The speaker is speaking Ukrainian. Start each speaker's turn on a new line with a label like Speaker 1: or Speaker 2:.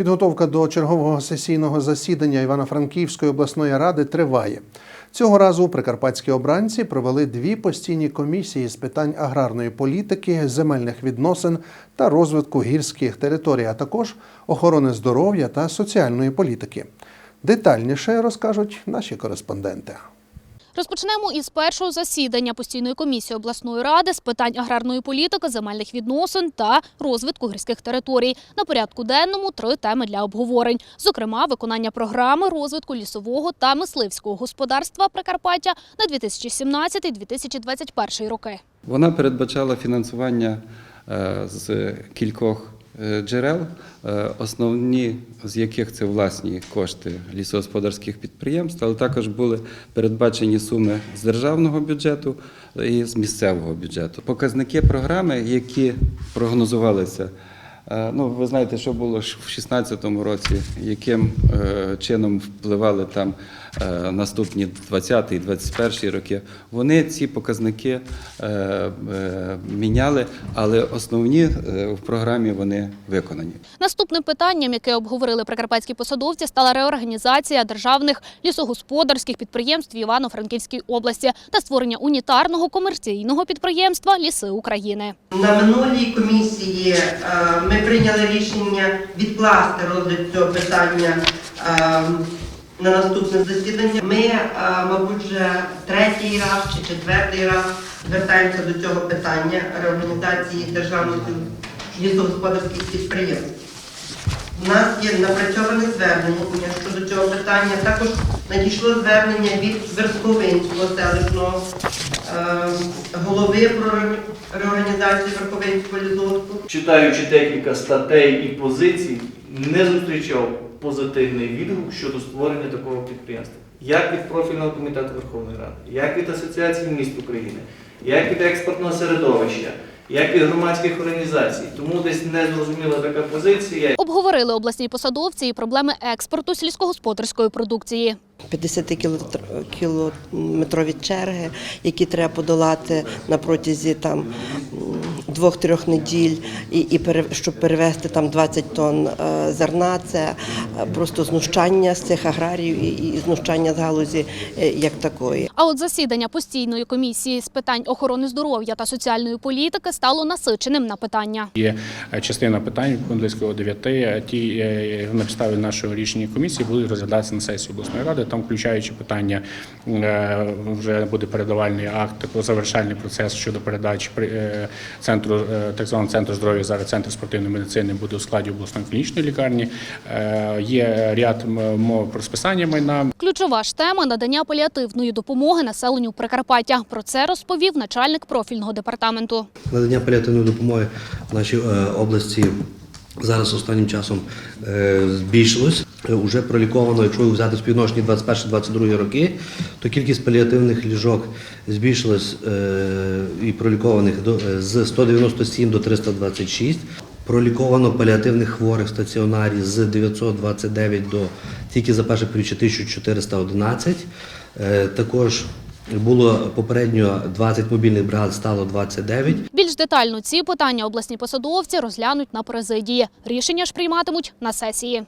Speaker 1: Підготовка до чергового сесійного засідання Івано-Франківської обласної ради триває. Цього разу прикарпатські обранці провели дві постійні комісії з питань аграрної політики, земельних відносин та розвитку гірських територій, а також охорони здоров'я та соціальної політики. Детальніше розкажуть наші кореспонденти.
Speaker 2: Розпочнемо із першого засідання постійної комісії обласної ради з питань аграрної політики, земельних відносин та розвитку гірських територій. На порядку денному три теми для обговорень. Зокрема, виконання програми розвитку лісового та мисливського господарства Прикарпаття на 2017-2021 роки.
Speaker 3: Вона передбачала фінансування е, з кількох джерел, е, основні з яких це власні кошти лісогосподарських підприємств, але також були передбачені суми з державного бюджету і з місцевого бюджету. Показники програми, які прогнозувалися. Е, Ну, ви знаєте, що було в 2016 році, яким е, чином впливали там е, наступні 20 і 21 роки. Вони ці показники міняли, але основні в програмі вони виконані.
Speaker 2: Наступним питанням, яке обговорили прикарпатські посадовці, стала реорганізація державних лісогосподарських підприємств в Івано-Франківській області та створення унітарного комерційного підприємства Ліси України.
Speaker 4: На минулій комісії ми прийняли рішення відкласти розгляд цього питання е, на наступне засідання. Ми, е, мабуть, вже третій раз чи четвертий раз звертаємося до цього питання реорганізації державних лісогосподарських підприємств. У нас є напрацьоване звернення щодо цього питання. Також надійшло звернення від Верховинського селищного е, голови про ре- реорганізацію Верховинського лісгоспу.
Speaker 5: читаючи декілька статей і позицій, не зустрічав позитивний відгук щодо створення такого підприємства. Як від профільного комітету Верховної Ради, як від Асоціації міст України, як від експортного середовища, як і громадських організацій. Тому десь не зрозуміла така позиція.
Speaker 2: Обговорили обласні посадовці і проблеми експорту сільськогосподарської продукції.
Speaker 6: 50-кілометрові черги, які треба подолати на протязі там двох-трьох неділь, і, і пере- щоб перевезти там 20 тонн е, зерна. Це е, просто знущання з цих аграріїв і, і знущання з галузі е, як такої.
Speaker 2: А от засідання постійної комісії з питань охорони здоров'я та соціальної політики стало насиченим на питання.
Speaker 7: Є частина питань близько 9, е, ті на підставі нашого рішення комісії будуть розглядатися на сесії обласної ради, там включаючи питання, вже буде передавальний акт, завершальний процес щодо передачі при- е, центру, е, так званого центру здоров'я, зараз центр спортивної медицини буде у складі обласної клінічної лікарні. Е, Є ряд мов про списання майна,
Speaker 2: Ключова ж тема надання паліативної допомоги населенню Прикарпаття. Про це розповів начальник профільного департаменту.
Speaker 8: Надання паліативної допомоги в нашій е, області зараз останнім часом збільшилось. Е, Уже проліковано, якщо взяти співвідношення 21-22 роки, то кількість паліативних ліжок збільшилась е, і пролікованих е, з 197 до 326. Проліковано паліативних хворих в стаціонарі з 929 до тільки за перший період 1411. Е, Також було попередньо 20 мобільних бригад, стало 29.
Speaker 2: Більш детально ці питання обласні посадовці розглянуть на президії. Рішення ж прийматимуть на сесії.